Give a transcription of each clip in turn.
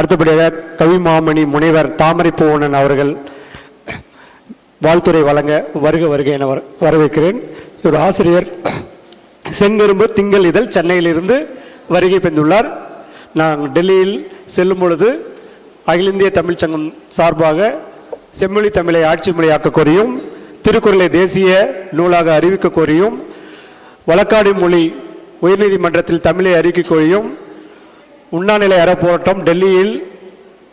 அடுத்தபடியாக கவிமாமணி முனைவர் தாமரை பூவணன் அவர்கள் வாழ்த்துறை வழங்க வருக வருக என வர- வரவேற்கிறேன். இவர் ஆசிரியர் செங்கரும்பு திங்கள் இதழ் சென்னையிலிருந்து வருகை பெற்றுள்ளார். நான் டெல்லியில் செல்லும் பொழுது அகில இந்திய தமிழ்ச் சங்கம் சார்பாக செம்மொழி தமிழை ஆட்சி மொழியாக்க கோரியும் திருக்குறளை தேசிய நூலாக அறிவிக்க கோரியும் வழக்காடு மொழி உயர்நீதிமன்றத்தில் தமிழை அறிவிக்க கோரியும் உண்ணாநிலை அறப்போராட்டம் டெல்லியில்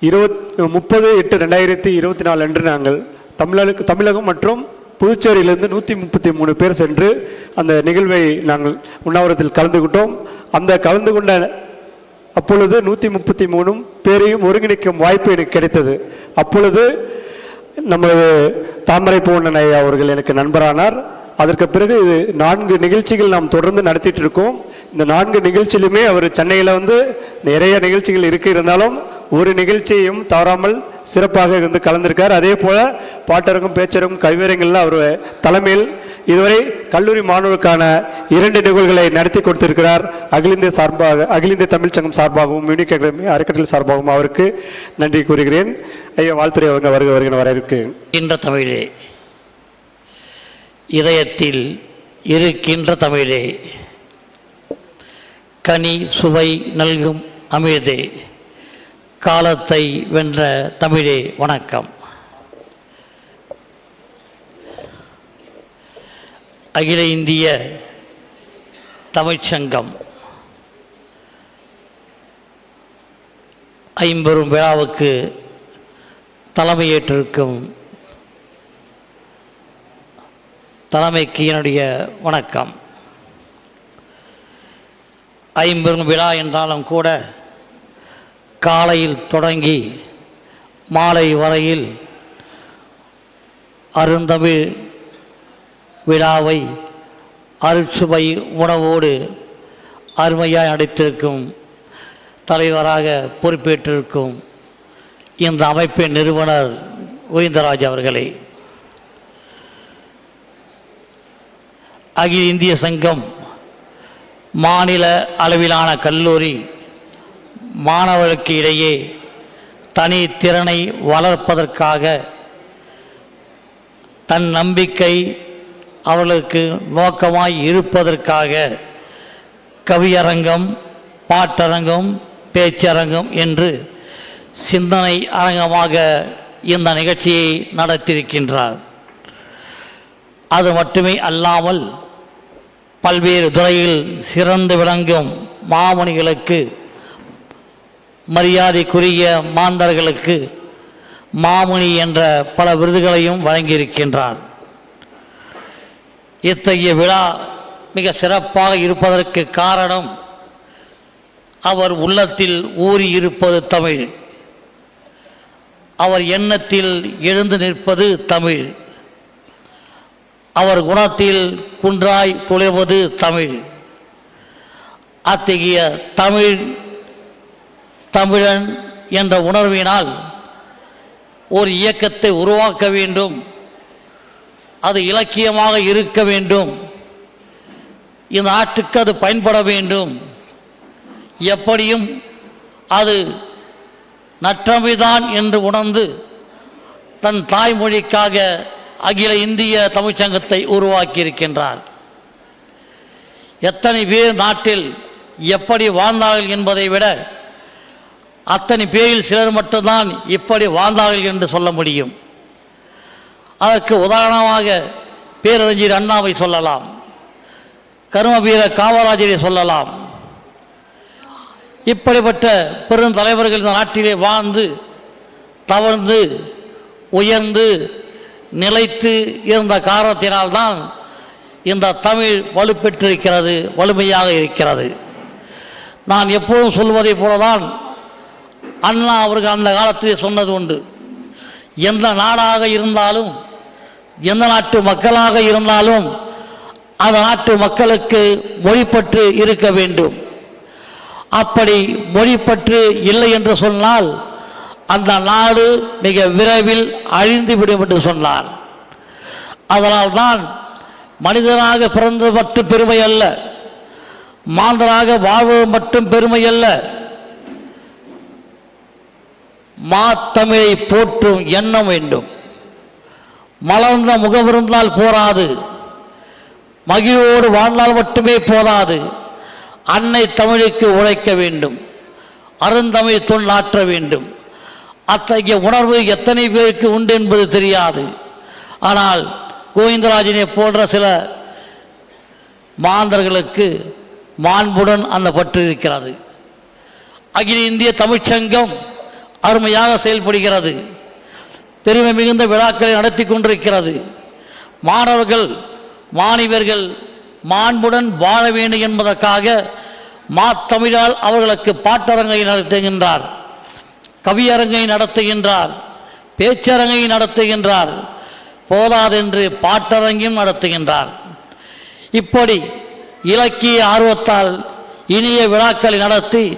இருபத் முப்பது எட்டு ரெண்டாயிரத்தி இருபத்தி நாலு அன்று நாங்கள் தமிழக தமிழகம் மற்றும் புதுச்சேரியிலிருந்து நூற்றி முப்பத்தி மூணு பேர் சென்று அந்த நிகழ்வை நாங்கள் உண்ணாவிரத்தில் கலந்துக்கிட்டோம் அந்த கலந்து கொண்ட அப்பொழுது நூற்றி முப்பத்தி மூணும் பேரையும் ஒருங்கிணைக்கும் வாய்ப்பு எனக்கு கிடைத்தது. அப்பொழுது நமது தாமரை பூவண்ணன் ஐயா அவர்கள் எனக்கு நண்பரானார். அதற்கு பிறகு இது நான்கு நிகழ்ச்சிகள் நாம் தொடர்ந்து நடத்திட்டு இருக்கோம். இந்த நான்கு நிகழ்ச்சியிலுமே அவர் சென்னையில் வந்து நிறைய நிகழ்ச்சிகள் இருக்கு. இருந்தாலும் ஒரு நிகழ்ச்சியையும் தவறாமல் சிறப்பாக இருந்து கலந்திருக்கார். அதே போல பாட்டரங்கும் பேச்சரும் கவிவரங்கள்ல அவர் தலைமையில் இதுவரை கல்லூரி மாணவருக்கான இரண்டு நிகழ்வுகளை நடத்தி கொடுத்திருக்கிறார். அகில இந்திய சார்பாக அகில இந்திய தமிழ்ச் சங்கம் சார்பாகவும் யூனிக் அகாடமி அறக்கட்டளை சார்பாகவும் அவருக்கு நன்றி கூறுகிறேன். ஐயா வாழ்த்துறை அவங்க வருக வருகிற வர இருக்கிறேன் இன்ற தமிழே இதயத்தில் இருக்கின்ற தமிழே கனி சுவை நல்கும் அமிழ்தே காலத்தை வென்ற தமிழே வணக்கம். அகில இந்திய தமிழ்ச்சங்கம் ஐம்பெரும் விழாவுக்கு தலைமையேற்றிருக்கும் தலைமைக்கு என்னுடைய வணக்கம். ஐம்பெரும் விழா என்றாலும் கூட காலையில் தொடங்கி மாலை வரையில் அருந்தமிழ் விழாவை அருட்சுவை உணவோடு அருமையாக நடித்திருக்கும் தலைவராக பொறுப்பேற்றிருக்கும் இந்த அமைப்பின் நிறுவனர் கோவிந்தராஜ் அவர்களே. அகில இந்திய சங்கம் மாநில அளவிலான கல்லூரி மாணவர்களுக்கு இடையே தனி திறனை வளர்ப்பதற்காக தன் நம்பிக்கை அவர்களுக்கு நோக்கமாய் இருப்பதற்காக கவியரங்கம் பாட்டரங்கம் பேச்சரங்கம் என்று சிந்தனை அரங்கமாக இந்த நிகழ்ச்சியை நடத்தியிருக்கின்றார். அது மட்டுமே அல்லாமல் பல்வேறு துறையில் சிறந்து விளங்கும் மாமணிகளுக்கு மரியாதைக்குரிய மாந்தர்களுக்கு மாமுனி என்ற பல விருதுகளையும் வழங்கியிருக்கின்றார். இத்தகைய விழா மிக சிறப்பாக இருப்பதற்கு காரணம் அவர் உள்ளத்தில் ஊறி இருப்பது தமிழ். அவர் எண்ணத்தில் எழுந்து நிற்பது தமிழ். அவர் குணத்தில் குன்றாய் துளிர்வது தமிழ். அத்தகைய தமிழ் தமிழன் என்ற உணர்வினால் ஒரு இயக்கத்தை உருவாக்க வேண்டும். அது இலக்கியமாக இருக்க வேண்டும். இந்த நாட்டுக்கு அது பயன்பட வேண்டும். எப்படியும் அது நற்றமைதான் என்று உணர்ந்து தன் தாய்மொழிக்காக அகில இந்திய தமிழ்ச்சங்கத்தை உருவாக்கியிருக்கின்றார். எத்தனை பேர் நாட்டில் எப்படி வாழ்ந்தார்கள் என்பதை விட அத்தனை பேரில் சிலர் மட்டும்தான் இப்படி வாழ்ந்தார்கள் என்று சொல்ல முடியும். அதற்கு உதாரணமாக பேரறிஞர் அண்ணாவை சொல்லலாம். கருமவீர காமராஜரை சொல்லலாம். இப்படிப்பட்ட பெருந்தலைவர்கள் இந்த நாட்டிலே வாழ்ந்து தவழ்ந்து உயர்ந்து நிலைத்து இருந்த காரணத்தினால்தான் இந்த தமிழ் வலுப்பெற்றிருக்கிறது வலிமையாக இருக்கிறது. நான் எப்போதும் சொல்வதைப் போலதான் அண்ணா அவர்கள் அந்த காலத்திலே சொன்னது உண்டு. எந்த நாடாக இருந்தாலும் எந்த நாட்டு மக்களாக இருந்தாலும் அந்த நாட்டு மக்களுக்கு மொழிப்பற்று இருக்க வேண்டும். அப்படி மொழிப்பற்று இல்லை என்று சொன்னால் அந்த நாடு மிக விரைவில் அழிந்துவிடும் என்று சொன்னார். அதனால்தான் மனிதனாக பிறந்தது மட்டும் பெருமை அல்ல மாந்தராக வாழ்வது மட்டும் பெருமை அல்ல மாத்தமிழை போற்றும் எண்ணம் வேண்டும். மலர்ந்த முகமிருந்தால் போராது மகிழ்வோடு வாழ்ந்தால் மட்டுமே போதாது அன்னை தமிழுக்கு உழைக்க வேண்டும் அருந்தமிழ் தொண்டாற்ற வேண்டும். அத்தகைய உணர்வு எத்தனை பேருக்கு உண்டு என்பது தெரியாது. ஆனால் கோவிந்தராஜனை போன்ற சில மாந்தர்களுக்கு மாண்புடன் அந்த பற்று இருக்கிறது. அகில இந்திய தமிழ்ச்சங்கம் அருமையாக செயல்படுகிறது. பெருமை மிகுந்த விழாக்களை நடத்தி கொண்டிருக்கிறது. மாணவர்கள் மாணவர்கள் மாண்புடன் வாழ வேண்டும் என்பதற்காக மாத்தமிழால் அவர்களுக்கு பாட்டரங்கை நடத்துகின்றார். கவியரங்கை நடத்துகின்றார் பேச்சரங்கை நடத்துகின்றார் போதாதென்று பாட்டரங்கும் நடத்துகின்றார். இப்படி இலக்கிய ஆர்வத்தால் இனிய விழாக்களை நடத்தி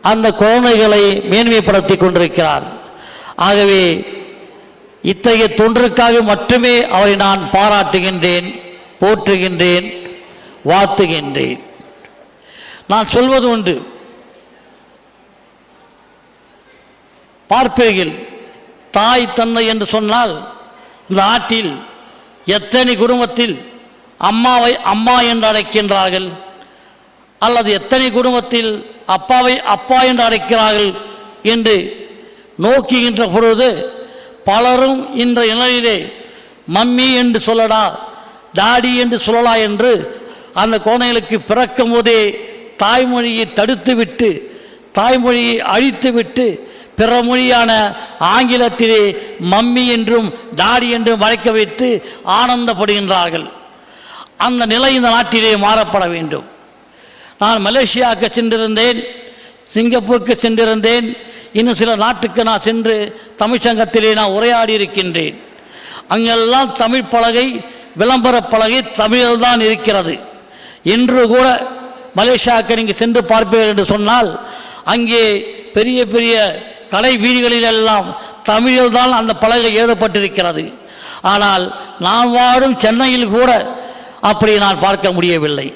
அந்த குழந்தைகளை மேன்மைப்படுத்தி கொண்டிருக்கிறார். ஆகவே இத்தகைய தொன்றுக்காக மட்டுமே அவரை நான் பாராட்டுகின்றேன் போற்றுகின்றேன் வாழ்த்துகின்றேன். நான் சொல்வது உண்டு. பார்ப்பீர்கள் தாய் தந்தை என்று சொன்னால் இந்த ஆட்டில் எத்தனை குடும்பத்தில் அம்மாவை அம்மா என்று அழைக்கின்றார்கள்? அல்லது எத்தனை குடும்பத்தில் அப்பாவை அப்பா என்று அழைக்கிறார்கள் என்று நோக்குகின்ற பொழுது பலரும் இந்த நிலையிலே மம்மி என்று சொல்லடா டாடி என்று சொல்லலா என்று அந்த குழந்தைகளுக்கு பிறக்கும் போதே தாய்மொழியை தடுத்துவிட்டு தாய்மொழியை அழித்துவிட்டு பிற மொழியான ஆங்கிலத்திலே மம்மி என்றும் டாடி என்றும் அழைக்க வைத்து ஆனந்தப்படுகின்றார்கள். அந்த நிலை இந்த நாட்டிலே மாறப்பட வேண்டும். நான் மலேசியாவுக்கு சென்றிருந்தேன் சிங்கப்பூருக்கு சென்றிருந்தேன் இன்னும் சில நாட்டுக்கு நான் சென்று தமிழ்ச்சங்கத்திலே நான் உரையாடி இருக்கின்றேன். அங்கெல்லாம் தமிழ் பலகை விளம்பர பலகை தமிழில் தான் இருக்கிறது. இன்று கூட மலேசியாவுக்கு நீங்கள் சென்று பார்ப்பீர்கள் என்று சொன்னால் அங்கே பெரிய பெரிய கடை வீதிகளிலெல்லாம் தமிழில் தான் அந்த பலகை எழுதப்பட்டிருக்கிறது. ஆனால் நான் வாழும் சென்னையில் கூட அப்படி நான் பார்க்க முடியவில்லை.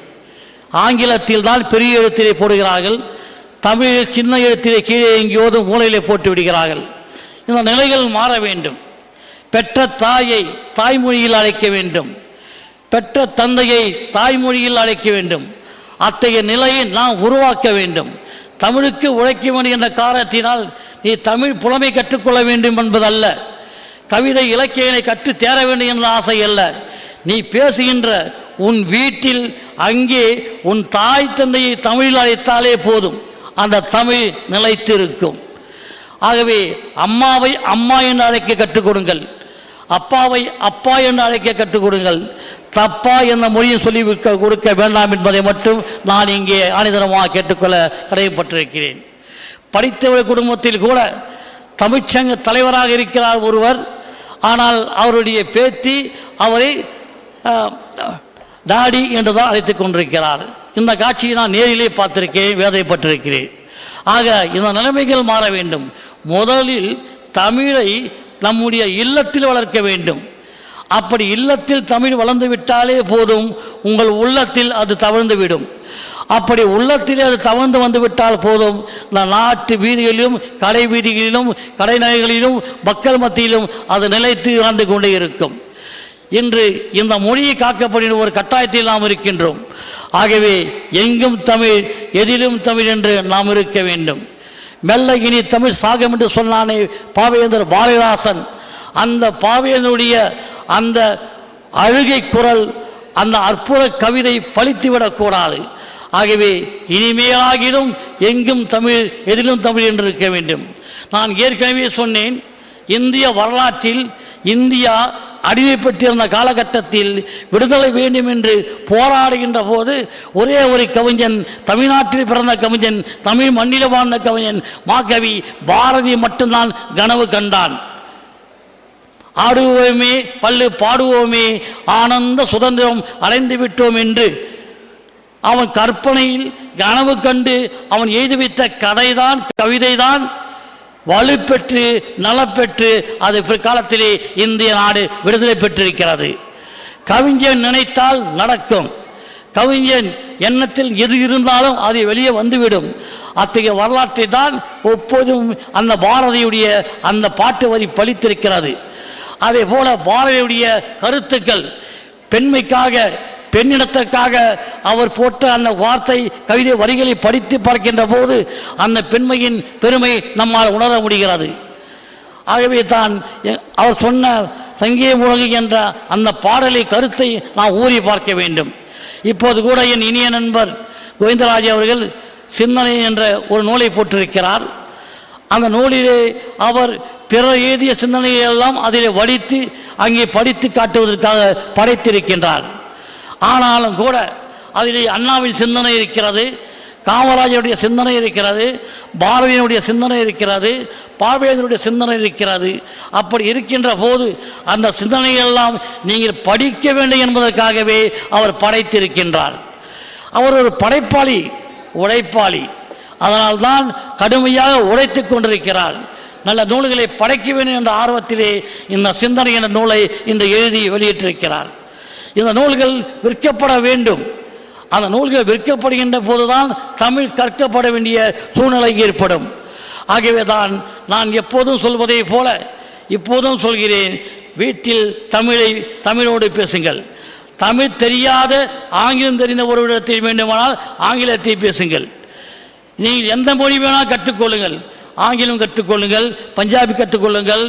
ஆங்கிலத்தில் தான் பெரிய எழுத்திலே போடுகிறார்கள். தமிழில் சின்ன எழுத்திலே கீழே எங்கேயோது மூலையிலே போட்டு விடுகிறார்கள். இந்த நிலைகள் மாற வேண்டும். பெற்ற தாயை தாய்மொழியில் அழைக்க வேண்டும். பெற்ற தந்தையை தாய்மொழியில் அழைக்க வேண்டும். அத்தகைய நிலையை நாம் உருவாக்க வேண்டும். தமிழுக்கு உழைக்க வேண்டும் என்ற காரணத்தினால் நீ தமிழ் புலமை கற்றுக்கொள்ள வேண்டும் என்பதல்ல. கவிதை இலக்கியனை கற்று தேர வேண்டும் என்ற ஆசை அல்ல. நீ பேசுகின்ற உன் வீட்டில் அங்கே உன் தாய் தந்தையை தமிழில் அழைத்தாலே போதும். அந்த தமிழ் நிலைத்திருக்கும். ஆகவே அம்மாவை அம்மா என்று அழைக்க கற்றுக் கொடுங்கள். அப்பாவை அப்பா என்று அழைக்க கற்றுக் கொடுங்கள். தப்பா என்ற மொழியும் சொல்லி கொடுக்க வேண்டாம் என்பதை மட்டும் நான் இங்கே ஆணிதனமாக கேட்டுக்கொள்ள கடமைப்பட்டிருக்கிறேன். படித்தவர் குடும்பத்தில் கூட தமிழ்ச்சங்க தலைவராக இருக்கிறார் ஒருவர். ஆனால் அவருடைய பேத்தி அவரை டாடி என்று தான் அழைத்துக் கொண்டிருக்கிறார். இந்த காட்சியை நான் நேரிலே பார்த்திருக்கேன் வேதைப்பட்டிருக்கிறேன் ஆக இந்த நிலைமைகள் மாற வேண்டும். முதலில் தமிழை நம்முடைய இல்லத்தில் வளர்க்க வேண்டும். அப்படி இல்லத்தில் தமிழ் வளர்ந்து விட்டாலே போதும். உங்கள் உள்ளத்தில் அது தவழ்ந்துவிடும் அப்படி உள்ளத்திலே அது தவழ்ந்து வந்து விட்டால் போதும். இந்த நாட்டு வீதிகளிலும் கடை வீதிகளிலும் கடைநகைகளிலும் மக்கள் மத்தியிலும் அது நிலைத்து வாழ்ந்து கொண்டே இருக்கும். இன்று இந்த மொழியை காக்கப்படுகிற ஒரு கட்டாயத்தில் நாம் இருக்கின்றோம். ஆகவே எங்கும் தமிழ் எதிலும் தமிழ் என்று நாம் இருக்க வேண்டும். மெல்ல இனி தமிழ் சாகம் என்று சொன்னானே பாவேந்தர் பாரதிதாசன். அந்த பாவேந்தனுடைய அந்த அழுகை குரல் அந்த அற்புத கவிதை பழித்துவிடக்கூடாது ஆகவே இனிமையாகிலும் எங்கும் தமிழ் எதிலும் தமிழ் என்று இருக்க வேண்டும். நான் ஏற்கனவே சொன்னேன் இந்திய வரலாற்றில் இந்தியா அடிமைப்பட்டிருந்த காலகட்டத்தில் விடுதலை வேண்டும் என்று போராடுகின்ற போது ஒரே ஒரு கவிஞன் தமிழ்நாட்டில் பிறந்த கவிஞன் தமிழ் மண்ணில வாழ்ந்த கவிஞன் மாகவி பாரதி மட்டும்தான் கனவு கண்டான். ஆடுவோமே பல்லு பாடுவோமே ஆனந்த சுதந்திரம் அடைந்து விட்டோம் என்று அவன் கற்பனையில் கனவு கண்டு அவன் எழுதி வைத்த கதைதான் கவிதைதான். வலுப்பெற்று நலப்பெற்று அது பிற்காலத்திலே இந்திய நாடு விடுதலை பெற்றிருக்கிறது. கவிஞன் நினைத்தால் நடக்கும். கவிஞன் எண்ணத்தில் எது இருந்தாலும் அது வெளியே வந்துவிடும். அத்தகைய வரலாற்றை தான் எப்போதும் அந்த பாரதியுடைய அந்த பாட்டு வரி பழித்திருக்கிறது. அதே போல பாரதியுடைய கருத்துக்கள் பெண்மைக்காக பெண்ணிடத்திற்காக அவர் போட்ட அந்த வார்த்தை கவிதை வரிகளை படித்து பார்க்கின்ற போது அந்த பெண்மையின் பெருமை நம்மால் உணர முடிகிறது. ஆகவே தான் அவர் சொன்ன சங்கே உலகு என்ற அந்த பாடலை கருத்தை நாம் ஊறி பார்க்க வேண்டும். இப்போது கூட என் இனிய நண்பர் கோவிந்தராஜ் அவர்கள் சிந்தனை என்ற ஒரு நூலை போட்டிருக்கிறார். அந்த நூலிலே அவர் பிறர் எழுதிய சிந்தனையெல்லாம் அதில் வடித்து அங்கே படித்து காட்டுவதற்காக படைத்திருக்கின்றார். ஆனாலும் கூட அதிலே அண்ணாவின் சிந்தனை இருக்கிறது காமராஜருடைய சிந்தனை இருக்கிறது பாரதியினுடைய சிந்தனை இருக்கிறது பார்வையனுடைய சிந்தனை இருக்கிறது. அப்படி இருக்கின்ற போது அந்த சிந்தனையெல்லாம் நீங்கள் படிக்க வேண்டும் என்பதற்காகவே அவர் படைத்திருக்கின்றார். அவர் ஒரு படைப்பாளி உழைப்பாளி. அதனால்தான் கடுமையாக உழைத்து கொண்டிருக்கிறார். நல்ல நூல்களை படைக்க வேண்டும் என்ற ஆர்வத்திலே இந்த சிந்தனை என்ற நூலை இந்த எழுதி வெளியிட்டிருக்கிறார். இந்த நூல்கள் விற்கப்பட வேண்டும். அந்த நூல்கள் விற்கப்படுகின்ற போதுதான் தமிழ் கற்கப்பட வேண்டிய சூழ்நிலை ஏற்படும். ஆகவே தான் நான் எப்போதும் சொல்வதைப் போல இப்போதும் சொல்கிறேன் வீட்டில் தமிழை தமிழோடு பேசுங்கள். தமிழ் தெரியாத ஆங்கிலம் தெரிந்த ஒருவரிடத்தில் வேண்டுமானால் ஆங்கிலத்தை பேசுங்கள். நீங்கள் எந்த மொழி வேணால் கற்றுக்கொள்ளுங்கள். ஆங்கிலம் கற்றுக்கொள்ளுங்கள் பஞ்சாபி கற்றுக்கொள்ளுங்கள்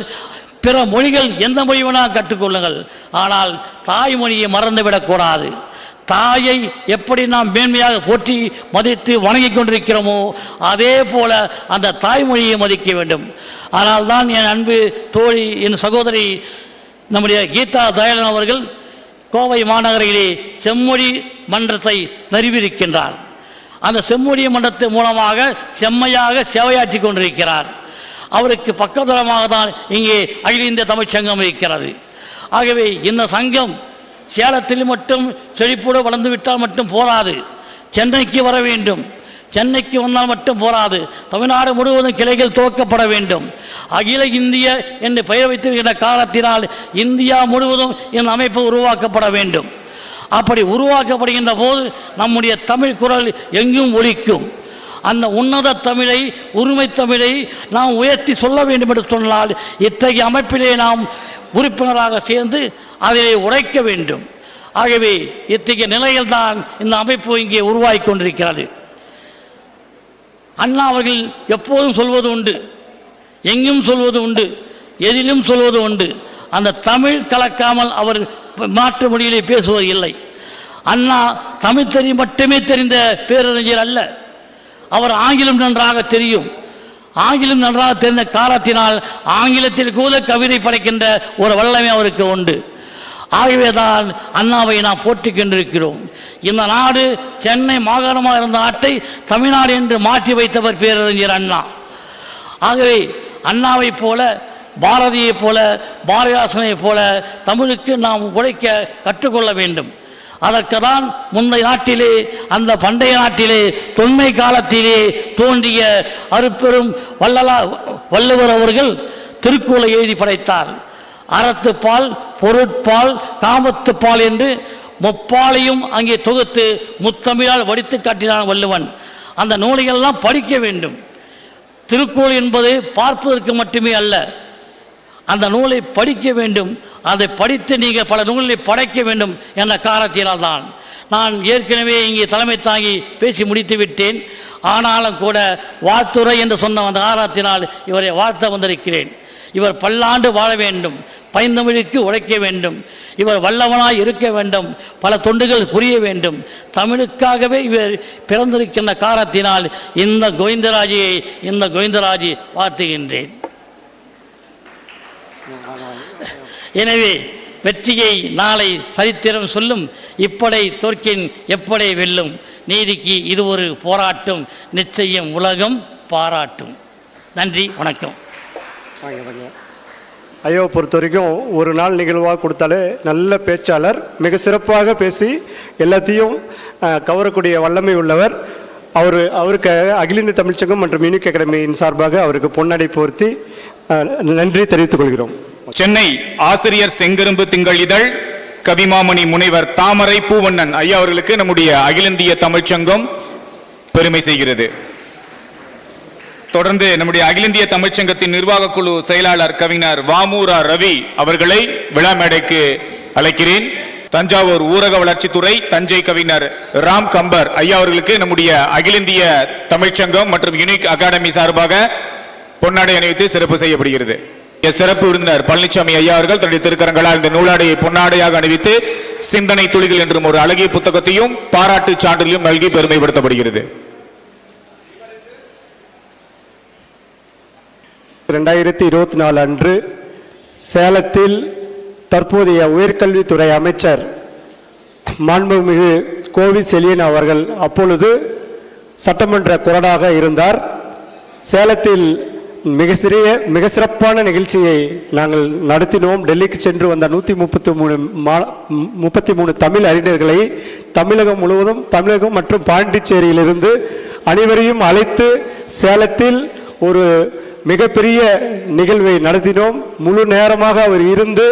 பிற மொழிகள் எந்த மொழி வேணால் கற்றுக்கொள்ளுங்கள். ஆனால் தாய்மொழியை மறந்துவிடக்கூடாது. தாயை எப்படி நாம் மேன்மையாக போற்றி மதித்து வணங்கி கொண்டிருக்கிறோமோ அதே போல அந்த தாய்மொழியை மதிக்க வேண்டும். ஆனால் தான் என் அன்பு தோழி என் சகோதரி நம்முடைய கீதா தயாளன் அவர்கள் கோவை மாநகரிலே செம்மொழி மன்றத்தை நிறுவியிருக்கின்றார். அந்த செம்மொழி மன்றத்தின் மூலமாக செம்மையாக சேவையாற்றி கொண்டிருக்கிறார். அவருக்கு பக்கதூரமாக தான் இங்கே அகில இந்திய தமிழ்ச் சங்கம் இருக்கிறது. ஆகவே இந்த சங்கம் சேலத்தில் மட்டும் செழிப்போடு வளர்ந்து விட்டால் மட்டும் போராது. சென்னைக்கு வர வேண்டும். சென்னைக்கு வந்தால் மட்டும் போராது. தமிழ்நாடு முழுவதும் கிளைகள் துவக்கப்பட வேண்டும். அகில இந்திய என்று பெயர் வைத்திருக்கின்ற காலத்தினால் இந்தியா முழுவதும் இந்த அமைப்பு உருவாக்கப்பட வேண்டும். அப்படி உருவாக்கப்படுகின்ற போது நம்முடைய தமிழ் குரல் எங்கும் ஒலிக்கும். அந்த உன்னத தமிழை உரிமை தமிழை நாம் உயர்த்தி சொல்ல வேண்டும் என்று சொன்னால் இத்தகைய அமைப்பிலே நாம் உறுப்பினராக சேர்ந்து அதிலே உழைக்க வேண்டும். ஆகவே இத்தகைய நிலையில்தான் இந்த அமைப்பு இங்கே உருவாகி கொண்டிருக்கிறது. அண்ணா அவர்கள் எப்போதும் சொல்வது உண்டு. எங்கும் சொல்வது உண்டு. எதிலும் சொல்வது உண்டு. அந்த தமிழ் கலக்காமல் அவர் மாற்று மொழியிலே பேசுவது இல்லை. அண்ணா தமிழ் தெரி மட்டுமே தெரிந்த பேரறிஞர் அல்ல. அவர் ஆங்கிலம் நன்றாக தெரியும். ஆங்கிலம் நன்றாக தெரிந்த காலத்தினால் ஆங்கிலத்தில் கூட கவிதை படைக்கின்ற ஒரு வல்லமை அவருக்கு உண்டு. ஆகவேதான் அண்ணாவை நாம் போற்றிக் கொண்டிருக்கிறோம். இந்த நாடு சென்னை மாகாணமாக இருந்த நாட்டை தமிழ்நாடு என்று மாற்றி வைத்தவர் பேரறிஞர் அண்ணா. ஆகவே அண்ணாவைப் போல பாரதியைப் போல பாரதிதாசனைப் போல தமிழுக்கு நாம் உழைக்க கற்றுக்கொள்ள வேண்டும். அதற்கு தான் முந்தைய நாட்டிலே அந்த பண்டைய நாட்டிலே தொன்மை காலத்திலே தோன்றிய அருப்பெரும் வள்ளலா வள்ளுவர் அவர்கள் திருக்குறளை எழுதி படைத்தார். அறத்துப்பால் பொருட்பால் காமத்துப்பால் என்று முப்பாலையும் அங்கே தொகுத்து முத்தமிழால் வடித்து காட்டினான் வள்ளுவன். அந்த நூலையெல்லாம் படிக்க வேண்டும். திருக்குறள் என்பது பார்ப்பதற்கு மட்டுமே அல்ல. அந்த நூலை படிக்க வேண்டும். அதை படித்து நீங்கள் பல நூல்களை படைக்க வேண்டும் என்ற காரணத்தினால் தான் நான் ஏற்கனவே இங்கே தலைமை தாங்கி பேசி முடித்து விட்டேன். ஆனாலும் கூட வாழ்த்துறை என்று சொன்ன அந்த காரணத்தினால் இவரை வாழ்த்த வந்திருக்கிறேன். இவர் பல்லாண்டு வாழ வேண்டும் பைந்தமிழுக்கு உழைக்க வேண்டும் இவர் வல்லவனாய் இருக்க வேண்டும் பல தொண்டுகள் புரிய வேண்டும். தமிழுக்காகவே இவர் பிறந்திருக்கின்ற காரணத்தினால் இந்த கோவிந்தராஜியை இந்த கோவிந்தராஜி வாழ்த்துகின்றேன். எனவே வெற்றியை நாளை சரித்திரம் சொல்லும். இப்படை தோற்கின் எப்படை வெல்லும்? நீதிக்கு இது ஒரு போராட்டம் நிச்சயம் உலகம் பாராட்டும். நன்றி வணக்கம். ஐயாவை பொறுத்த வரைக்கும் ஒரு நாள் நிகழ்வாக கொடுத்தாலே நல்ல பேச்சாளர் மிக சிறப்பாக பேசி எல்லாத்தையும் கவரக்கூடிய வல்லமை உள்ளவர். அவர் அவருக்கு அகில இந்திய தமிழ்ச்சங்கம் மற்றும் யூனிக் அகாடமியின் சார்பாக அவருக்கு பொன்னடை போர்த்தி நன்றி தெரிவித்துக் கொள்கிறோம். சென்னை ஆசிரியர் செங்கரும்பு திங்கள் இதழ் கவிமாமணி முனைவர் தாமரை பூவண்ணன் ஐயா அவர்களுக்கு நம்முடைய அகில இந்திய தமிழ்ச்சங்கம் பெருமை செய்கிறது. தொடர்ந்து நம்முடைய அகில இந்திய தமிழ்ச்சங்கத்தின் நிர்வாக குழு செயலாளர் கவிஞர் வாமூரா ரவி அவர்களை விழா மேடைக்கு அழைக்கிறேன். தஞ்சாவூர் ஊரக வளர்ச்சித்துறை தஞ்சை கவிஞர் ராம் கம்பர் ஐயா அவர்களுக்கு நம்முடைய அகில இந்திய தமிழ்ச்சங்கம் மற்றும் யுனிக் அகாடமி சார்பாக பொன்னாடை அணிவித்து சிறப்பு செய்யப்படுகிறது. சிறப்பு விருந்தினர் பழனிசாமி ஐயா அவர்கள் தன்னுடைய திருக்கரங்களால் இந்த நூலாடையை பொன்னாடையாக அணிவித்து சிந்தனை துளிகள் என்றும் ஒரு அழகிய புத்தகத்தையும் பாராட்டு சான்றிதழையும் நல்கி பெருமைப்படுத்தப்படுகிறது. ரெண்டாயிரத்தி இருபத்தி நாலு அன்று சேலத்தில் தற்போதைய உயர்கல்வித்துறை அமைச்சர் மாண்புமிகு கோவி செலியன் அவர்கள் அப்பொழுது சட்டமன்ற குரடாக இருந்தார். சேலத்தில் மிக சிறிய மிக சிறப்பான நிகழ்ச்சியை நாங்கள் நடத்தினோம். டெல்லிக்கு சென்று வந்த நூற்றி முப்பத்தி மூணு மா முப்பத்தி மூணு தமிழ் அறிஞர்களை தமிழகம் முழுவதும் தமிழகம் மற்றும் பாண்டிச்சேரியிலிருந்து அனைவரையும் அழைத்து சேலத்தில் ஒரு மிகப்பெரிய நிகழ்வை நடத்தினோம். முழு நேரமாக அவர் இருந்து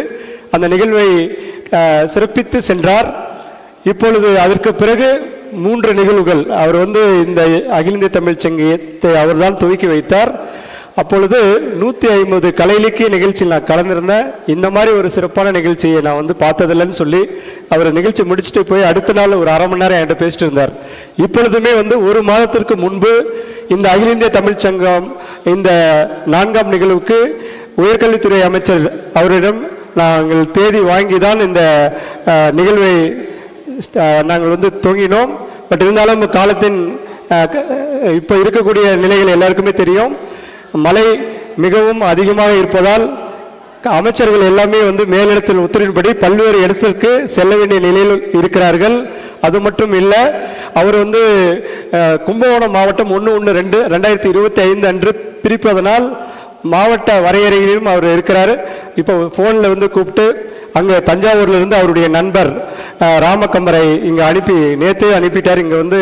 அந்த நிகழ்வை சிறப்பித்து சென்றார். இப்பொழுது அதற்கு பிறகு மூன்று நிகழ்வுகள். அவர் வந்து இந்த அகில இந்திய தமிழ் சங்கத்தை அவர்தான் துவக்கி வைத்தார். அப்பொழுது நூற்றி ஐம்பது கலை இலக்கிய நிகழ்ச்சியில் நான் கலந்திருந்தேன். இந்த மாதிரி ஒரு சிறப்பான நிகழ்ச்சியை நான் வந்து பார்த்ததில்லைன்னு சொல்லி அவர் நிகழ்ச்சி முடிச்சுட்டு போய் அடுத்த நாள் ஒரு அரை மணி நேரம் என்கிட்ட பேசிட்டு இருந்தார். இப்பொழுதுமே வந்து ஒரு மாதத்திற்கு முன்பு இந்த அகில இந்திய தமிழ்ச் சங்கம் இந்த நான்காம் நிகழ்வுக்கு உயர்கல்வித்துறை அமைச்சர் அவரிடம் நாங்கள் தேதி வாங்கி தான் இந்த நிகழ்வை நாங்கள் வந்து தொங்கினோம் பட் இருந்தாலும் காலத்தின் இப்போ இருக்கக்கூடிய நிலைகள் எல்லாருக்குமே தெரியும். மழை மிகவும் அதிகமாக இருப்பதால் அமைச்சர்கள் எல்லாமே வந்து மேலிடத்தில் உத்தரவின்படி பல்வேறு இடத்திற்கு செல்ல வேண்டிய நிலையில் இருக்கிறார்கள். அது மட்டும் இல்லை அவர் வந்து கும்பகோணம் மாவட்டம் ஒன்று ஒன்று ரெண்டு ரெண்டாயிரத்தி இருபத்தி ஐந்து அன்று பிரிப்பதனால் மாவட்ட வரையறையிலும் அவர் இருக்கிறார். இப்போ ஃபோனில் வந்து கூப்பிட்டு அங்கே தஞ்சாவூர்லேருந்து அவருடைய நண்பர் ராமக்கம்பரை இங்கே அனுப்பி நேற்றே அனுப்பிட்டார். இங்கே வந்து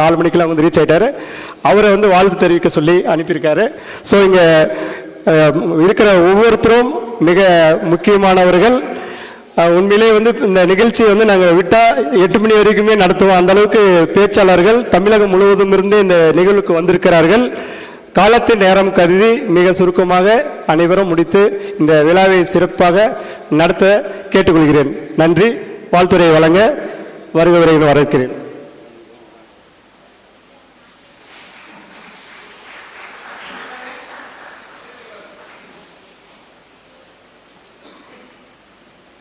நாலு மணிக்கெல்லாம் வந்து ரீச் ஆகிட்டார் அவரை வந்து வாழ்த்து தெரிவிக்க சொல்லி அனுப்பியிருக்காரு. ஸோ இங்கே இருக்கிற ஒவ்வொருத்தரும் மிக முக்கியமானவர்கள். உண்மையிலே வந்து இந்த நிகழ்ச்சி வந்து நாங்கள் விட்டால் எட்டு மணி வரைக்குமே நடத்துவோம். அந்த அளவுக்கு பேச்சாளர்கள் தமிழகம் முழுவதும் இருந்து இந்த நிகழ்வுக்கு வந்திருக்கிறார்கள். காலத்தின் நேரம் கருதி மிக சுருக்கமாக அனைவரும் முடித்து இந்த விழாவை சிறப்பாக நடத்த கேட்டுக்கொள்கிறேன். நன்றி. வாழ்த்துறை வழங்க வருக விரைவில் வரவேற்கிறேன்.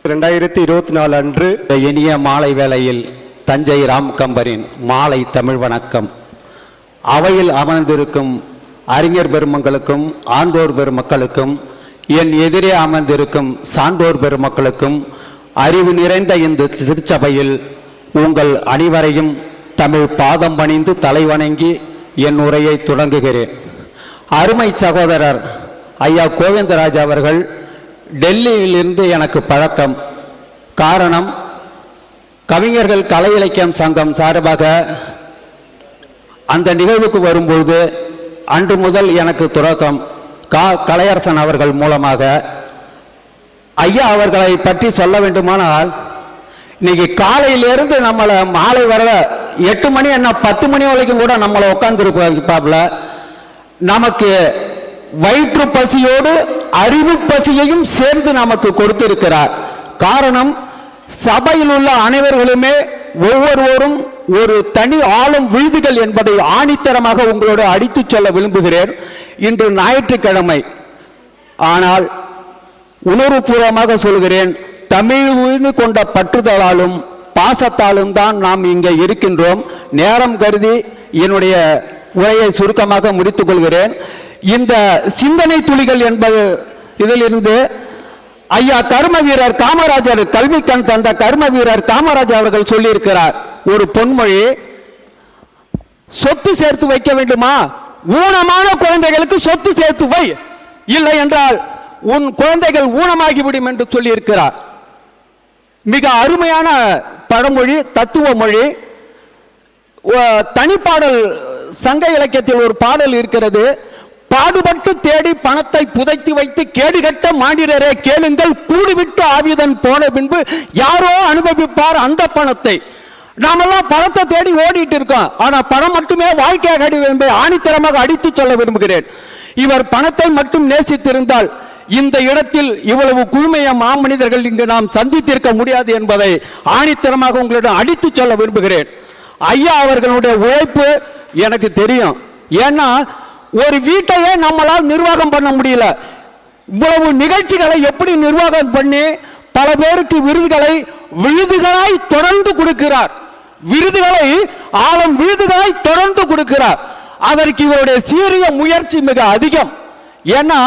ரெண்டாயிரத்தி இருபத்தி நாலு அன்று இனிய மாலை வேளையில் தஞ்சை ராம்கம்பரின் மாலை தமிழ் வணக்கம். அவையில் அமர்ந்திருக்கும் அறிஞர் பெருமக்களுக்கும் ஆண்டோர் பெருமக்களுக்கும் என் எதிரே அமர்ந்திருக்கும் சான்றோர் பெருமக்களுக்கும் அறிவு நிறைந்த இந்த திருச்சபையில் உங்கள் அனைவரையும் தமிழ் பாதம் பணிந்து தலைவணங்கி என் உரையை தொடங்குகிறேன். அருமை சகோதரர் ஐயா கோவிந்தராஜ் அவர்கள் டெல்லியிலிருந்து எனக்கு பழக்கம். காரணம் கவிஞர்கள் கலை இலக்கியம் சங்கம் சார்பாக அந்த நிகழ்வுக்கு வரும்பொழுது அன்று முதல் எனக்கு துறக்கம் கா கலையரசன் அவர்கள் மூலமாக. ஐயா அவர்களை பற்றி சொல்ல வேண்டுமானால் இன்னைக்கு காலையிலிருந்து நம்மளை மாலை வர எட்டு மணி என்ன பத்து மணி வரைக்கும் கூட நம்மளை உட்காந்துருப்பாப்ல நமக்கு வயிற்று பசியோடு அறிவு பசியையும் சேர்ந்து நமக்கு கொடுத்திருக்கிறார். காரணம் சபையில் உள்ள அனைவர்களுமே ஒவ்வொருவரும் ஒரு தனி ஆளும் விழுதுகள் என்பதை ஆணித்தரமாக உங்களோடு அடித்துச் சொல்ல விரும்புகிறேன். இன்று ஞாயிற்றுக்கிழமை. ஆனால் உணர்வுபூர்வமாக சொல்கிறேன் தமிழ் மீது கொண்ட பற்றுதலாலும் பாசத்தாலும் தான் நாம் இங்கே இருக்கின்றோம். நேரம் கருதி என்னுடைய உரையை சுருக்கமாக முடித்துக் கொள்கிறேன். இந்த சிந்தனை துளிகள் என்பது இதிலிருந்து ஐயா கர்ம வீரர் காமராஜர் கல்வி கண் தந்த கர்ம வீரர் காமராஜர் அவர்கள் சொல்லியிருக்கிறார். ஒரு பொன்மொழி சொத்து சேர்த்து வைக்க வேண்டுமா? ஊனமான குழந்தைகளுக்கு சொத்து சேர்த்து வை. இல்லை என்றால் உன் குழந்தைகள் ஊனமாகிவிடும் என்று சொல்லியிருக்கிறார். மிக அருமையான பழமொழி தத்துவ மொழி. தனிப்பாடல் சங்க இலக்கியத்தில் ஒரு பாடல் இருக்கிறது. பாடுபட்டு தேடி பணத்தை புதைத்து வைத்து கேடுகட்ட மாநிலரே கேளுங்கள். கூடிவிட்டு ஆவிதன் போன பின்பு யாரோ அனுபவிப்பார் அந்த பணத்தை. நாமெல்லாம் பணத்தை தேடி ஓடிட்டு இருக்கோம். ஆனா பணம் மட்டுமே வாழ்க்கையாக அடி என்பதை ஆணித்தரமாக அடித்து சொல்ல விரும்புகிறேன். இவர் பணத்தை மட்டும் நேசித்திருந்தால் இந்த இடத்தில் இவ்வளவு குழுமைய மாமனிதர்கள் இங்கு நாம் சந்தித்திருக்க முடியாது என்பதை ஆணித்தரமாக உங்களிடம் அடித்து சொல்ல விரும்புகிறேன். ஐயா அவர்களுடைய உழைப்பு எனக்கு தெரியும். ஏன்னா ஒரு வீட்டையே நம்மளால் நிர்வாகம் பண்ண முடியல. இவ்வளவு நிகழ்ச்சிகளை எப்படி நிர்வாகம் பண்ணி பல பேருக்கு விருதுகளை விருதுகளாய் தொடர்ந்து கொடுக்கிறார். விருதுகளை ஆழம் விருதுகளாய் தொடர்ந்து கொடுக்கிறார். அதற்கு இவருடைய சீரிய முயற்சி மிக அதிகம். ஏன்னா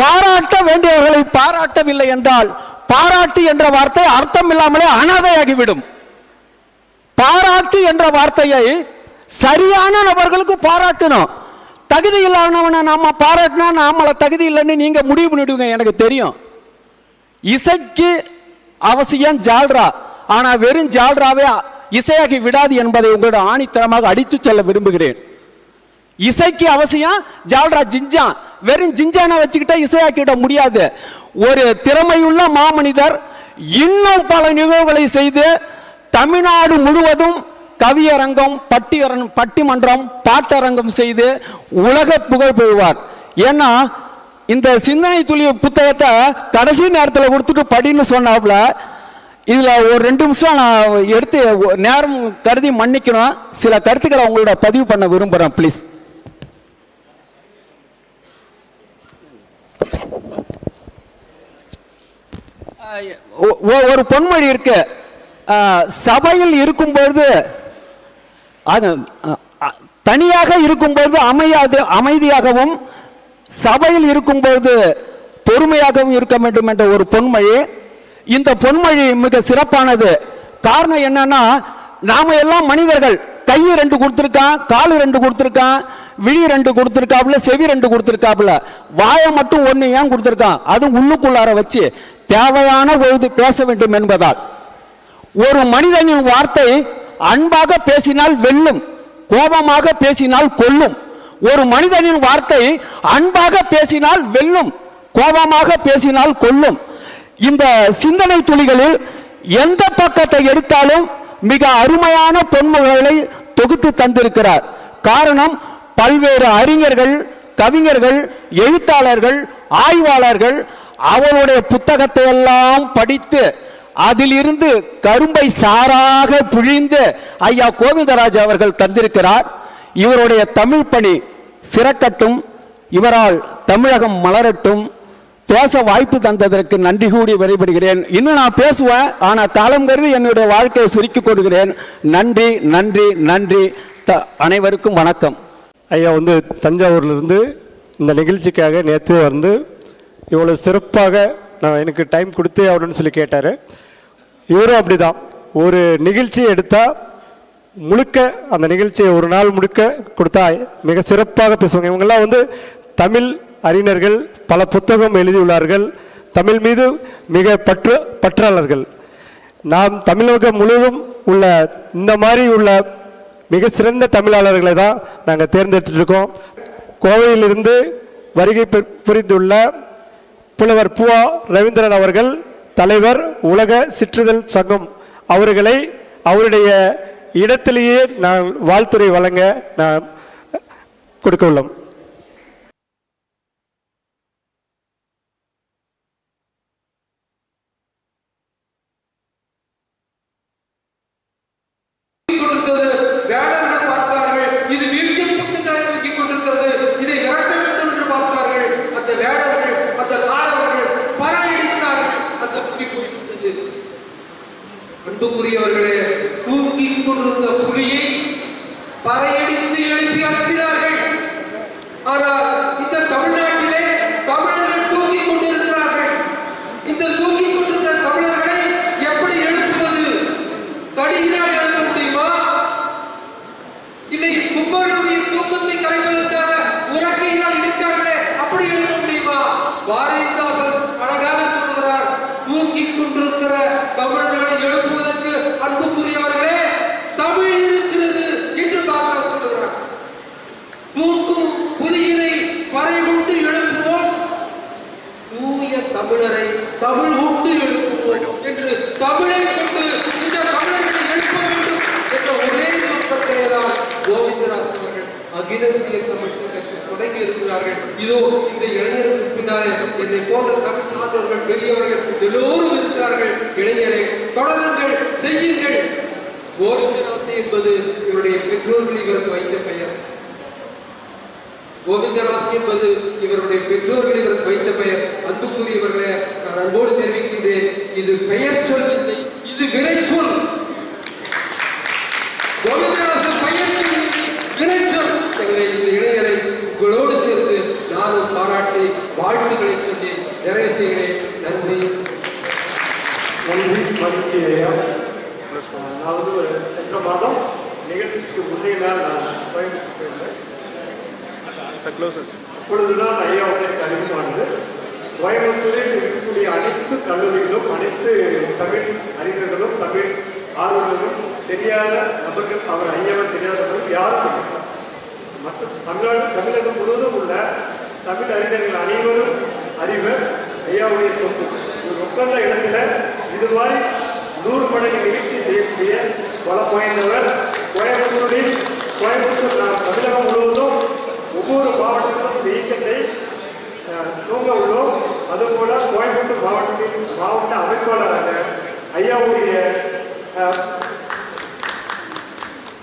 பாராட்ட வேண்டியவர்களை பாராட்டவில்லை என்றால் பாராட்டு என்ற வார்த்தை அர்த்தம் இல்லாமலே அனாதையாகிவிடும். பாராட்டு என்ற வார்த்தையை சரியான நபர்களுக்கு பாராட்டணும். தகுதி இல்லாதவனை நாம பாராட்டினா நாமளை தகுதி இல்லைன்னு நீங்க முடிவு பண்ணிடுவீங்க எனக்கு தெரியும். இசைக்கு அவசியம் ஜால்ரா. ஆனா வெறும் ஜால்ராவே இசையாகி விடாது என்பதை உங்களோட ஆணித்தரமாக அடித்து செல்ல விரும்புகிறேன். இசைக்கு அவசியம் ஜால்ரா ஜிஞ்சான் வெறும் ஜிஞ்சான வச்சுக்கிட்டா இசையாக்கிட முடியாது. ஒரு திறமையுள்ள மாமனிதர் இன்னும் பல நிகழ்வுகளை செய்து தமிழ்நாடு முழுவதும் கவியரங்கம் பட்டியரங் பட்டிமன்றம் பாட்டரங்கம் செய்து உலக புகழ் பெறுவார். ஏன்னா இந்த சிந்தனை துளி புத்தகத்தை கடைசி நேரத்தில் கொடுத்துட்டு படின்னு சொன்னாப்புல இதில் ஒரு ரெண்டு நிமிஷம் நான் எடுத்து நேரம் கருதி மன்னிக்கணும். சில கருத்துக்களை உங்களோட பதிவு பண்ண விரும்புகிறேன் ப்ளீஸ் ஒ- ஒரு பொன்மொழி இருக்கு. சபையில் சபையில் இருக்கும்பொழுது அது தனியாக இருக்கும்போது அமையாது அமைதியாகவும் சபையில் இருக்கும்போது பொறுமையாகவும் இருக்க வேண்டும் என்ற ஒரு பொன்மொழி. இந்த பொன்மொழி மிக சிறப்பானது. காரணம் என்னன்னா நாம எல்லாம் மனிதர்கள். கை ரெண்டு கொடுத்துருக்கான் கால் ரெண்டு கொடுத்துருக்கான் விழி ரெண்டு கொடுத்துருக்காப்புல செவி ரெண்டு கொடுத்துருக்காப்புல. வாயை மட்டும் ஒன்று ஏன் கொடுத்துருக்கான் அது உள்ளுக்குள்ளார வச்சு தேவையான பொழுது பேச வேண்டும் என்பதால். ஒரு மனிதனின் வார்த்தை அன்பாக பேசினால் வெல்லும் கோபமாக பேசினால் கொல்லும். ஒரு மனிதனின் வார்த்தை அன்பாக பேசினால் வெல்லும் கோபமாக பேசினால் கொல்லும். இந்த சிந்தனை துளிகளில் எந்த பக்கத்தை எடுத்தாலும் மிக அருமையான பொன்முகளை தொகுத்து தந்திருக்கிறார். காரணம் பல்வேறு அறிஞர்கள் கவிஞர்கள் எழுத்தாளர்கள் ஆய்வாளர்கள் அவருடைய புத்தகத்தை எல்லாம் படித்து அதிலிருந்து கரும்பை சாராக பிழிந்து ஐயா கோவிந்தராஜ் அவர்கள் தந்திருக்கிறார். இவருடைய தமிழ் பணி சிறக்கட்டும் இவரால் தமிழகம் மலரட்டும். பேச வாய்ப்பு தந்ததற்கு நன்றி கூடி வழிபடுகிறேன் இன்னும் நான் பேசுவேன் ஆனால் காலம் கருதி என்னுடைய வாழ்க்கையை சுருக்கிக் கொள்கிறேன். நன்றி நன்றி நன்றி. த- அனைவருக்கும் வணக்கம். ஐயா வந்து தஞ்சாவூர்லேருந்து இந்த நிகழ்ச்சிக்காக நேற்று வந்து இவ்வளோ சிறப்பாக நான் எனக்கு டைம் கொடுத்தே ஆகணும்னு சொல்லி கேட்டார். இவரும் அப்படிதான். ஒரு நிகழ்ச்சி எடுத்தால் முழுக்க அந்த நிகழ்ச்சியை ஒரு நாள் முழுக்க கொடுத்தா மிக சிறப்பாக பேசுவாங்க. இவங்கெல்லாம் வந்து தமிழ் அறிஞர்கள் பல புத்தகம் எழுதியுள்ளார்கள். தமிழ் மீது மிக பற்று பற்றாளர்கள். நாம் தமிழகம் முழுவதும் உள்ள இந்த மாதிரி உள்ள மிக சிறந்த தமிழாளர்களை தான் நாங்கள் தேர்ந்தெடுத்துட்டு இருக்கோம். கோவையிலிருந்து வருகை பு- புரிந்துள்ள புலவர் புவா ரவீந்திரன் அவர்கள் தலைவர் உலக சிற்றுதல் சங்கம் அவர்களை அவருடைய இடத்திலேயே நான் வாழ்த்துறை வழங்க நான் கொடுக்க உள்ளோம் கொண்டிருக்கிறது வேடர்கள் பார்த்தார்கள் இது வீழ்ச்சி புத்துக்களை தூக்கிக் கொண்டிருக்கிறது இதை விரட்ட வேண்டும் என்று பார்த்தார்கள் அந்த வேடர்கள் அந்த காலவர்கள் பறையடித்தார்கள் அந்த புலி போய்விட்டது அன்புக்குரியவர்களே தூக்கிக் கொண்டிருந்த புலியை பறையடித்து எழுப்பி அனுப்பினார்கள் தமிழரை தமிழ் உண்டு எழுப்புவோம் என்று தமிழை கொண்டு இந்த தமிழர்களை எழுப்ப வேண்டும் என்ற ஒரே நோக்கத்திலே தான் கோவிந்தராஜ் அவர்கள் தொடங்கி இருக்கிறார்கள். இதோ இந்த இளைஞருக்கு பின்னாலே என்னை போன்ற தமிழ் சார்ந்தவர்கள் பெரியவர்கள் எல்லோரும் இருக்கிறார்கள். இளைஞரை தொடருங்கள் செய்யுங்கள். கோவிந்தராசி என்பது இவருடைய பெற்றோர்கள் இவருக்கு வைத்த பெயர். கோவிந்தராசி என்பது இவருடைய பெற்றோர்கள் இவருக்கு வைத்த பெயர். அன்புக்குரியவர்களே நான் அன்போடு தெரிவிக்கின்றேன் இது பெயர் சொல்வதை இல்லை இது வினை சொல் கோவிந்தராசு பெயர் சொல் இல்லை, வினை சொல் எங்களை இந்த இளைஞரை உங்களோடு சேர்த்து நானும் பாராட்டி வாழ்த்துக்களை சொல்லி நிறைய செய்கிறேன் நன்றி நன்றி மகிழ்ச்சி ஐயா நான் வந்து ஒரு சென்ற மாதம் நிகழ்ச்சிக்கு முந்தைய நாள் நான் கோயம்புத்தூர் போயிருந்தேன் அப்பொழுதுதான் ஐயா வந்து எனக்கு அறிமுகமானது. கோயம்புத்தூரில் இருக்கக்கூடிய அனைத்து கல்லூரிகளும் அனைத்து தமிழ் அறிஞர்களும் தமிழ் ஆர்வலர்களும் தெரியாத நபர்கள் அவர் ஐயாவை தெரியாதவர்கள் யாரும் இல்லை. மற்ற தமிழ்நாடு தமிழகம் முழுவதும் உள்ள தமிழ் அறிஞர்கள் அனைவரும் அறிவர் ஐயாவுடைய தொண்டு ஒரு உட்கார்ந்த இடத்துல இது மாதிரி நூறு மடங்கு நிகழ்ச்சி செய்யக்கூடிய பல வாய்ந்தவர் கோயம்புத்தூரில் கோயம்புத்தூர் தமிழக தமிழகம் முழுவதும் ஒவ்வொரு மாவட்டத்திலும் இந்த இயக்கத்தை அஹ், தூங்க உள்ளோம் அதுபோல கோயம்புத்தூர் மாவட்டத்தின் மாவட்ட அமைப்பாளராக ஐயாவுடைய அஹ்,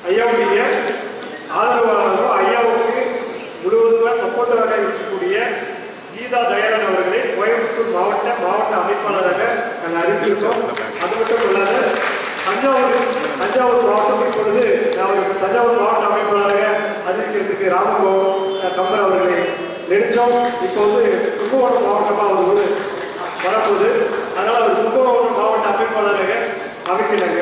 ஐயாவுடைய ஆதரவாளரும் ஐயாவுக்கு முழுவதுமாக சப்போர்ட்டராக இருக்கக்கூடிய கீதா தயாளன் அவர்களை கோயம்புத்தூர் மாவட்ட மாவட்ட அமைப்பாளராக நாங்கள் அறிவிச்சிருக்கோம். அது மட்டும் இல்லாத தஞ்சாவூர் தஞ்சாவூர் மாவட்டம் இப்பொழுது நான் தஞ்சாவூர் மாவட்ட அமைப்பாளராக அறிவிக்கிறதுக்கு ராமகோ கம்பர் அவர்களை நினைச்சோம். இப்போ வந்து கும்பகோணம் மாவட்டமாக ஒரு வரப்போகுது. அதனால அவர் கும்பகோணம் மாவட்ட அமைப்பாளராக அமைக்கிறாங்க.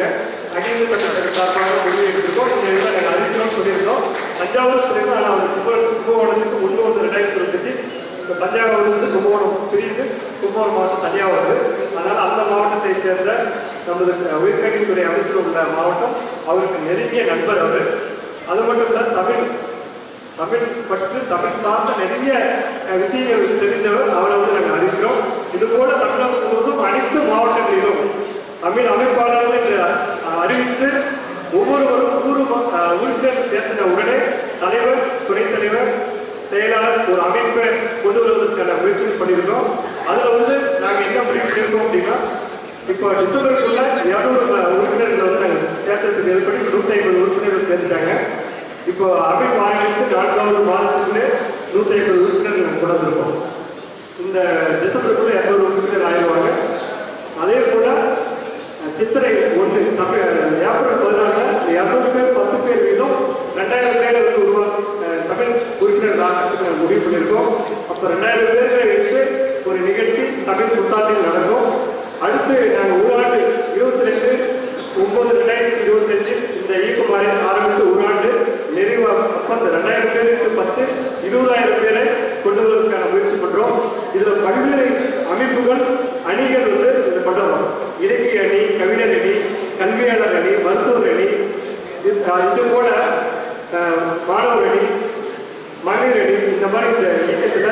அகில கட்டத்தில் சார்பாக வெளியிட்டிருக்கோம் இந்த இதில் நாங்கள் அறிவிக்கணும்னு சொல்லியிருந்தோம் தஞ்சாவூர் சொல்லியிருந்தோம் ஆனால் அவர் கும்ப கும்பகோணத்துக்கு ஒன்று வந்து ரெண்டாயிரத்தி இருபத்தஞ்சு. இப்போ தஞ்சாவூர்லேருந்து வந்து கும்பகோணம் பிரிந்து கும்பகோணம் மாவட்டம் தனியாக வருது அதனால் அந்த மாவட்டத்தை சேர்ந்த நமது உயர்கல்வித்துறை அமைச்சர் உள்ள மாவட்டம் அவருக்கு நெருங்கிய நண்பர் அவர். அது மட்டும் இல்லை தமிழ் தமிழ் பற்று தமிழ் சார்ந்த நிறைய விஷயங்கள் தெரிந்தவர் அவரை வந்து நாங்கள் அறிவிக்கிறோம். இது போல தமிழகம் முழுவதும் அனைத்து மாவட்டங்களிலும் தமிழ் அமைப்பாளர்கள் அறிவித்து ஒவ்வொருவரும் ஊர் உறுப்பினர் சேர்ந்த உடனே தலைவர் துணைத் தலைவர் செயலாளர் ஒரு அமைப்பை கொண்டு வருவதற்கான முயற்சிகள் பண்ணியிருக்கோம் அதுல வந்து நாங்கள் என்ன முடிவு பண்ணியிருக்கோம் அப்படின்னா இப்போ டிசம்பருக்குள்ள இரநூறு உறுப்பினர்கள் வந்து நாங்கள் சேர்த்ததுக்கு ஏற்படி நூற்றி ஐம்பது உறுப்பினர்கள் சேர்த்துட்டாங்க இப்போ அவை மாநிலத்துக்கு நான்காவது மாதத்துக்குள்ளே நூற்றி ஐம்பது உறுப்பினர்கள் நாங்கள் கொண்டு வந்திருக்கோம் இந்த டிசம்பருக்குள்ள இரநூறு உறுப்பினர் ஆயிடுவாங்க. அதே போல சித்திரை ஒன்று தமிழ் ஏப்ரல் பதினாறு இரநூறு பேர் பத்து பேர் வீதம் ரெண்டாயிரம் பேர் வந்து உருவா தமிழ் உறுப்பினர் ஆகிறதுக்கு முடிவு பண்ணியிருக்கோம். அப்போ ரெண்டாயிரம் பேர்களை வச்சு ஒரு நிகழ்ச்சி தமிழ் புத்தாண்டில் நடக்கும் அடுத்து நாங்கள் ஒரு ஆண்டு இருபத்தி ரெண்டு ஒன்பது ரெண்டாயிரத்தி இருபத்தஞ்சு இந்த இயக்கம் ஆர- ஆரம்பித்து ஒரு ஆண்டு நிறைவாக அப்போ அந்த ரெண்டாயிரம் பேருக்கு பத்து இருபதாயிரம் பேரை கொண்டு வருவதற்கான முயற்சி பண்றோம் இதுல பல்வேறு அமைப்புகள் அணிகள் வந்து இது பண்றோம் இலக்கிய அணி கவிஞர் அணி கல்வியாளர் அணி மருத்துவர் அணி இது அஹ் இது போல அஹ், மாணவர் அணி மகளிர் அணி இந்த மாதிரி இந்த இயக்கத்துல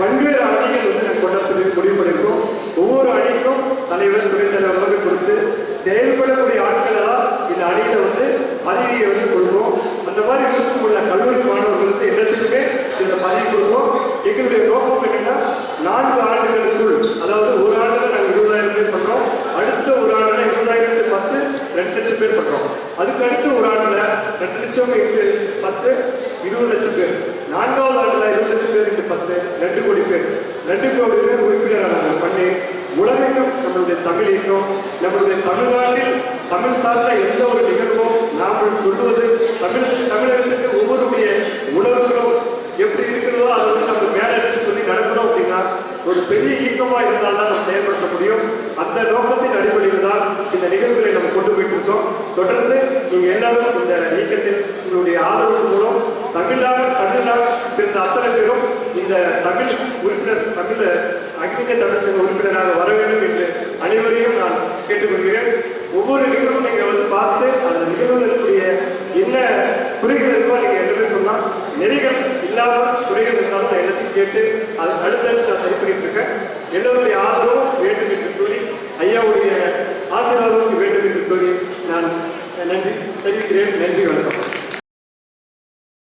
பல்வேறு அணிகள் வந்து நாங்கள் கொண்டாடத்துக்கு முடிவு பண்ணியிருக்கோம் ஒவ்வொரு அணிக்கும் தலைவர் துணைத் தலைவர்கள் கொடுத்து செயல்படக்கூடிய ஆட்களை தான் இந்த அணியில வந்து பதவியை வந்து கொடுப்போம் அந்த மாதிரி விருப்பமுள்ள கல்லூரி மாணவர்களுக்கு எல்லாத்துக்குமே இந்த பதவி கொடுப்போம் எங்களுடைய நோக்கம் என்னன்னா நான்கு ஆண்டுகளுக்குள் அதாவது ஒரு ஆண்டுல நாங்கள் இருபதாயிரம் பேர் பண்றோம் அடுத்த ஒரு ஆண்டுல இருபதாயிரத்து பத்து ரெண்டு லட்சம் பேர் பண்றோம் அதுக்கு அடுத்து ஒரு ஆண்டுல ரெண்டு லட்சம் எட்டு பத்து இருபது லட்சம் பேர் நான்காவது ஆண்டுல இருபது லட்சம் பேர் இன்ட்டு பத்து ரெண்டு கோடி பேர் ரெண்டு கோடி பேர் உறுப்பினராக நாங்கள் பண்ணி உலகெங்கும் நம்மளுடைய தமிழ் இயக்கம் நம்மளுடைய தமிழ்நாட்டில் தமிழ் சார்ந்த எந்த ஒரு நிகழ்வும் நாம் சொல்லுவது தமிழ் தமிழகத்துக்கு ஒவ்வொருடைய உலகங்களும் எப்படி இருக்கிறதோ அதை வந்து நம்ம மேலே சொல்லி நடக்கிறோம் அப்படின்னா ஒரு பெரிய இயக்கமா இருந்தால் தான் நம்ம செயல்படுத்த முடியும். அந்த நோக்கத்தின் அடிப்படையில் தான் இந்த நிகழ்வுகளை நம்ம கொண்டு போயிட்டு இருக்கோம். தொடர்ந்து நீங்க எல்லாரும் இந்த இயக்கத்தில் உங்களுடைய ஆதரவு மூலம் தமிழாக தமிழாக பிறந்த அத்தனை பேரும் இந்த தமிழ் உறுப்பினர் தமிழ் அகில தமிழ்ச்சங்க உறுப்பினராக வர வேண்டும் என்று அனைவரையும் நான் கேட்டுக்கொள்கிறேன். ஒவ்வொரு நிகழ்வும் நீங்க வந்து பார்த்து அந்த நிகழ்வில் இருக்கக்கூடிய என்ன குறைகள் இருக்கோ நீங்க எல்லாமே சொன்னா நெறிகள் எல்லா துறைகள் இருந்தாலும் நான் எல்லாத்தையும் கேட்டு அதை அடுத்தடுத்து நான் சரி பண்ணிட்டு இருக்கேன். எல்லோருடைய ஆதரவும் வேண்டும் என்று கூறி ஐயாவுடைய ஆசீர்வாதம் வேண்டும் என்று கூறி நான் நன்றி தெரிவிக்கிறேன். நன்றி வணக்கம்.